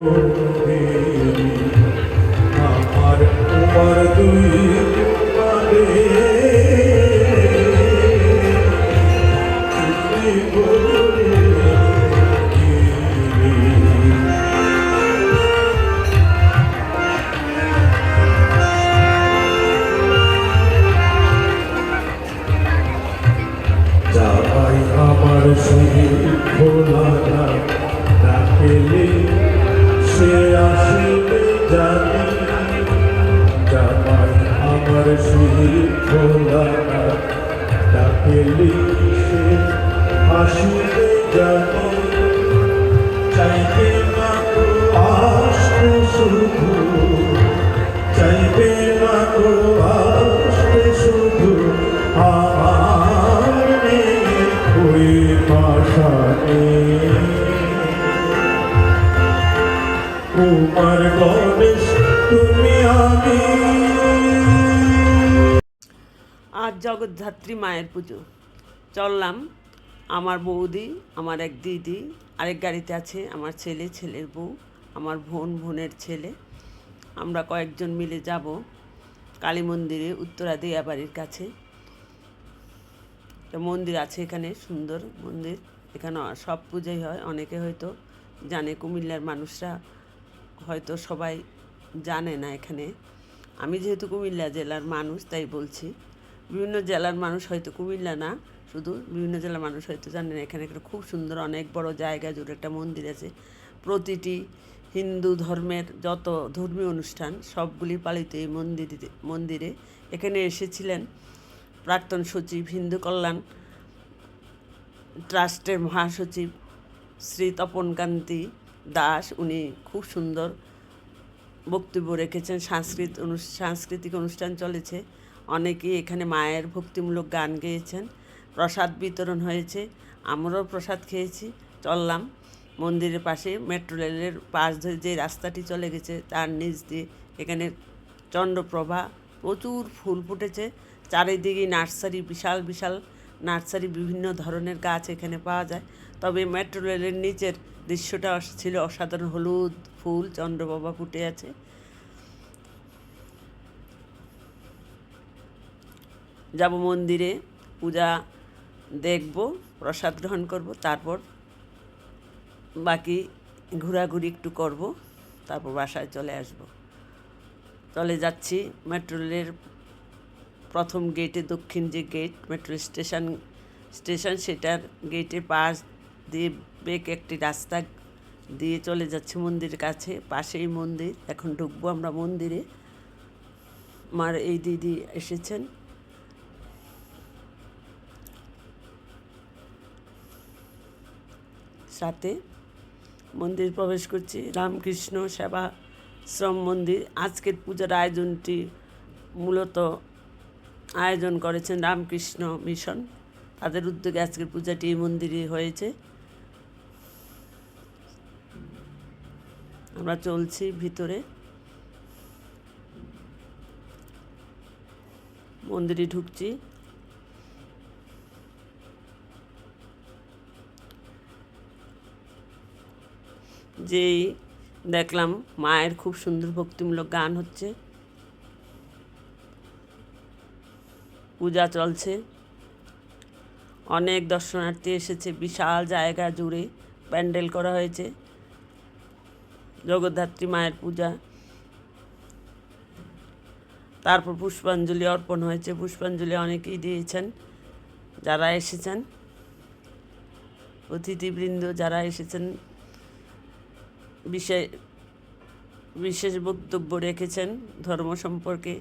আমার সে আসিবে জানি যাবাই আমার শহীদ খোলা ডাকেলে সে আসিবে চাইবে তোমার গণেশ আজ মায়ের পুজো। চললাম, আমার বৌদি, আমার এক দিদি, আরেক গাড়িতে আছে আমার ছেলে, ছেলের বউ, আমার বোন, বোনের ছেলে। আমরা কয়েকজন মিলে যাব কালী মন্দিরে উত্তরা দিয়া বাড়ির কাছে। মন্দির আছে এখানে, সুন্দর মন্দির। এখানে সব পুজোই হয়, অনেকে হয়তো জানে কুমিল্লার মানুষরা হয়তো সবাই জানে না এখানে। আমি যেহেতু কুমিল্লা জেলার মানুষ, তাই বলছি। বিভিন্ন জেলার মানুষ হয়তো কুমিল্লা না, শুধু বিভিন্ন জেলার মানুষ হয়তো জানে না। এখানে একটা খুব সুন্দর, অনেক বড় জায়গা জুড়ে একটা মন্দির আছে। প্রতিটি হিন্দু ধর্মের যত ধর্মীয় অনুষ্ঠান, সবগুলি পালিত এই মন্দিরে মন্দিরে। এখানে এসেছিলেন প্রাক্তন সচিব, হিন্দু কল্যাণ ট্রাস্টের মহাসচিব শ্রী তপনকান্তি দাস, উনি খুব সুন্দর বক্তব্য রেখেছেন। সাংস্কৃত সাংস্কৃতিক অনুষ্ঠান চলেছে। অনেকেই এখানে মায়ের ভক্তিমূলক গান গেয়েছেন। প্রসাদ বিতরণ হয়েছে। আমরাও প্রসাদ খেয়েছি, চললাম। মন্দিরের পাশে মেট্রো রেলের পাশ ধরে যে রাস্তাটি চলে গেছে, তার নিচ দিয়ে এখানে চন্দ্রপ্রভা, প্রচুর ফুল ফুটেছে। চারিদিকে নার্সারি, বিশাল বিশাল নার্সারি, বিভিন্ন ধরনের গাছ এখানে পাওয়া যায়। তবে মেট্রো রেলের নিচের দৃশ্যটা ছিল অসাধারণ হলুদ ফুল, চন্দ্রপ্রভা ফুটে আছে। যাব মন্দিরে, পূজা দেখব, প্রসাদ গ্রহণ করব, তারপর বাকি ঘোরাঘুরি একটু করব, তারপর বাসায় চলে আসব। চলে যাচ্ছি মেট্রো রেলের প্রথম গেটে দক্ষিণ যে গেট মেট্রো স্টেশন স্টেশন সেটার গেটের পাশ দিয়ে বেক একটি রাস্তা দিয়ে চলে যাচ্ছে মন্দিরের কাছে, পাশেই মন্দির। এখন ঢুকবো আমরা মন্দিরে। আমার এই দিদি এসেছেন। সাথে মন্দির প্রবেশ করছি। রামকৃষ্ণ সেবা শ্রম মন্দির। আজকের পূজার আয়োজনটি মূলত আয়োজন করেছেন রামকৃষ্ণ মিশন। তাদের উদ্যোগে আজকের পূজাটি এই মন্দিরে হয়েছে। আমরা চলছি ভিতরে। মন্দিরে ঢুকছি। যেই দেখলাম মায়ের খুব সুন্দর ভক্তিমূলক গান হচ্ছে। পূজা চলছে। অনেক দর্শনার্থী এসেছে, বিশাল জায়গা জুড়ে প্যান্ডেল করা হয়েছে। জগদ্ধাত্রী মায়ের পূজা। তারপর পুষ্পাঞ্জলি অর্পণ হয়েছে। পুষ্পাঞ্জলি অনেকেই দিয়েছেন, যারা এসেছেন। অতিথিবৃন্দ যারা এসেছেন বিশেষ বিশেষ বক্তব্য রেখেছেন ধর্ম সম্পর্কে।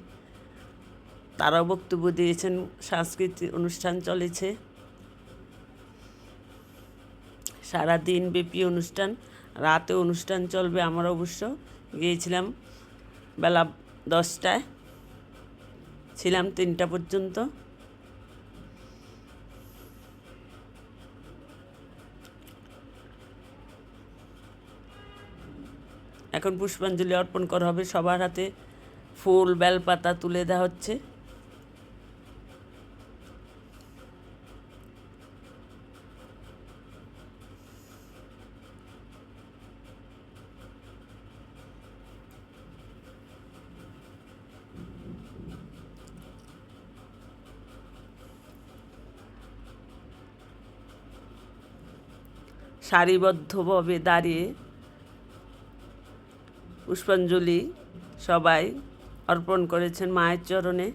তারাও বক্তব্য দিয়েছেন, সাংস্কৃতিক অনুষ্ঠান চলেছে। সারা দিন ব্যাপী অনুষ্ঠান। রাতে অনুষ্ঠান চলবে আমরা অবশ্য। গিয়েছিলাম বেলা দশটায়। ছিলাম তিনটা পর্যন্ত। এখন পুষ্পাঞ্জলি অর্পণ করা হবে। সবার হাতে ফুল, বেলপাতা তুলে দেওয়া হচ্ছে। সারিবদ্ধভাবে দাঁড়িয়ে পুষ্পাঞ্জলি সবাই অর্পণ করেছেন মায়ের চরণে।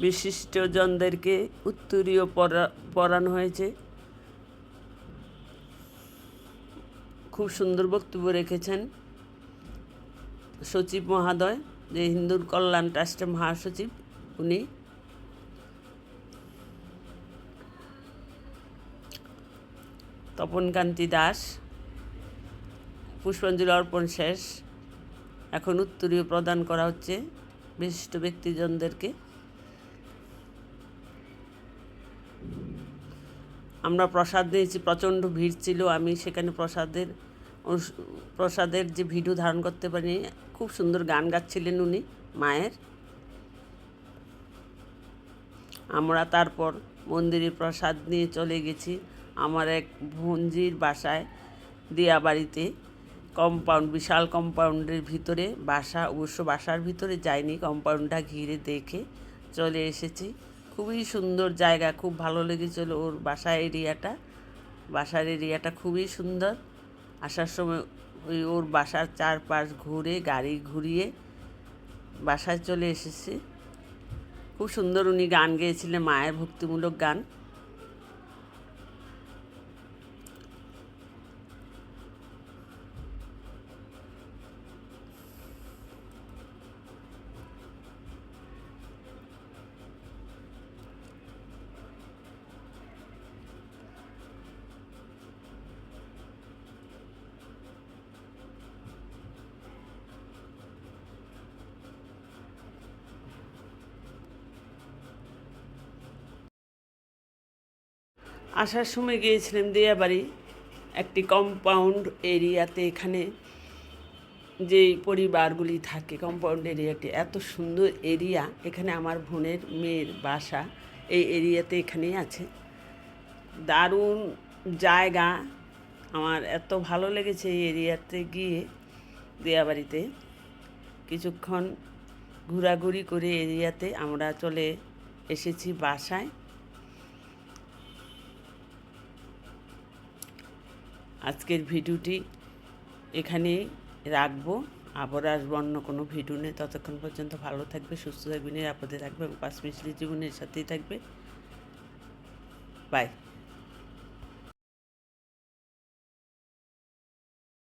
বিশিষ্টজনদেরকে উত্তরীয় পরা- পরানো হয়েছে। খুব সুন্দর বক্তব্য রেখেছেন সচিব মহাদয়, যে হিন্দুর কল্যাণ ট্রাস্টের মহাসচিব, উনি তপনকান্তি দাস, পুষ্পাঞ্জলি অর্পণ শেষ। এখন উত্তরীয় প্রদান করা হচ্ছে বিশিষ্ট ব্যক্তিজনদেরকে। আমরা প্রসাদ নিয়েছি, প্রচণ্ড ভিড় ছিল, আমি সেখানে প্রসাদের প্রসাদের যে ভিডিও ধারণ করতে পারিনি, খুব সুন্দর গান গাচ্ছিলেন উনি, মায়ের। আমরা তারপর মন্দিরে প্রসাদ নিয়ে চলে গেছি। আমার এক ভঞ্জির বাসায় দিয়া বাড়িতে কম্পাউন্ড বিশাল কম্পাউন্ডের ভিতরে বাসা, অবশ্য বাসার ভিতরে যাইনি কম্পাউন্ডটা ঘিরে দেখে চলে এসেছি। খুবই সুন্দর জায়গা, খুব ভালো লেগেছিল ওর বাসা এরিয়াটা। বাসার এরিয়াটা খুবই সুন্দর। আসার সময় ওই ওর বাসার চারপাশ ঘুরে, গাড়ি ঘুরিয়ে বাসায় চলে এসেছি। খুব সুন্দর উনি গান গেয়েছিলেন, মায়ের ভক্তিমূলক গান। আসার সময় গিয়েছিলাম দিয়াবাড়ি, একটি কম্পাউন্ড এরিয়াতে এখানে। যে পরিবারগুলি থাকে কম্পাউন্ড এরিয়াটি এত সুন্দর এরিয়া, এখানে আমার বোনের মেয়ের বাসা এই এরিয়াতে এখানেই আছে। দারুণ জায়গা, আমার এত ভালো লেগেছে এই এরিয়াতে গিয়ে দেয়াবাড়িতে। কিছুক্ষণ ঘোরাঘুরি করে এরিয়াতে আমরা চলে এসেছি বাসায়। আজকের ভিডিওটি এখানে রাখব। আবার আসব অন্য কোনো ভিডিও নেই ততক্ষণ পর্যন্ত ভালো থাকবে, সুস্থ থাকবে, নিরাপদে থাকবে এবং পাঁচ মিশলি জীবনের সাথেই থাকবে। বাই।